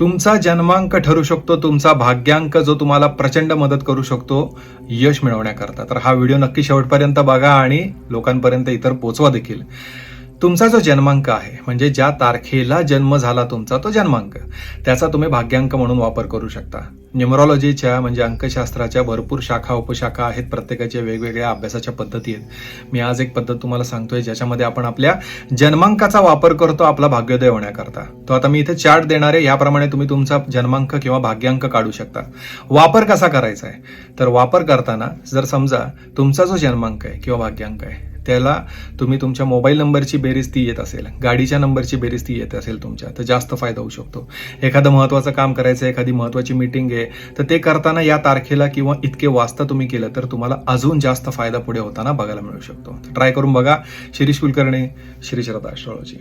तुमचा जन्मांक ठरू शकतो तुमचा भाग्यांक जो तुम्हाला प्रचंड मदत करू शकतो यश मिळवण्याकरता. तर हा व्हिडिओ नक्की शेवटपर्यंत बघा आणि लोकांपर्यंत इतर पोचवा देखील. तुमचा जो जन्मांक आहे म्हणजे ज्या तारखेला जन्म झाला तुमचा तो जन्मांक. त्याचा तुम्ही भाग्यांक म्हणून वापर करू शकता. न्युमरॉलॉजीच्या म्हणजे अंकशास्त्राच्या भरपूर शाखा उपशाखा आहेत. प्रत्येकाच्या वेगवेगळ्या अभ्यासाच्या पद्धती आहेत. मी आज एक पद्धत तुम्हाला सांगतोय ज्याच्यामध्ये आपण आपल्या जन्मांकाचा वापर करतो आपला भाग्योदय होण्याकरता. तो आता मी इथे चार्ट देणारे याप्रमाणे तुम्ही तुमचा जन्मांक किंवा भाग्यांक काढू शकता. वापर कसा करायचा आहे? तर वापर करताना जर समजा तुमचा जो जन्मांक आहे किंवा भाग्यांक आहे त्याला तुम्ही तुमच्या मोबाईल नंबरची बेरीज ती येत असेल. गाडीच्या नंबरची बेरीज ती येत असेल तुमच्या. तर जास्त फायदा होऊ शकतो. एखादं महत्वाचं काम करायचं आहे, एखादी महत्वाची मीटिंग आहे तर ते करताना या तारखेला किंवा इतके वाजता तुम्ही केलं तर तुम्हाला अजून जास्त फायदा पुढे होताना बघायला मिळू शकतो. ट्राय करून बघा. शिरीष कुलकर्णी श्री श्रद्धा ॲस्ट्रॉलॉजी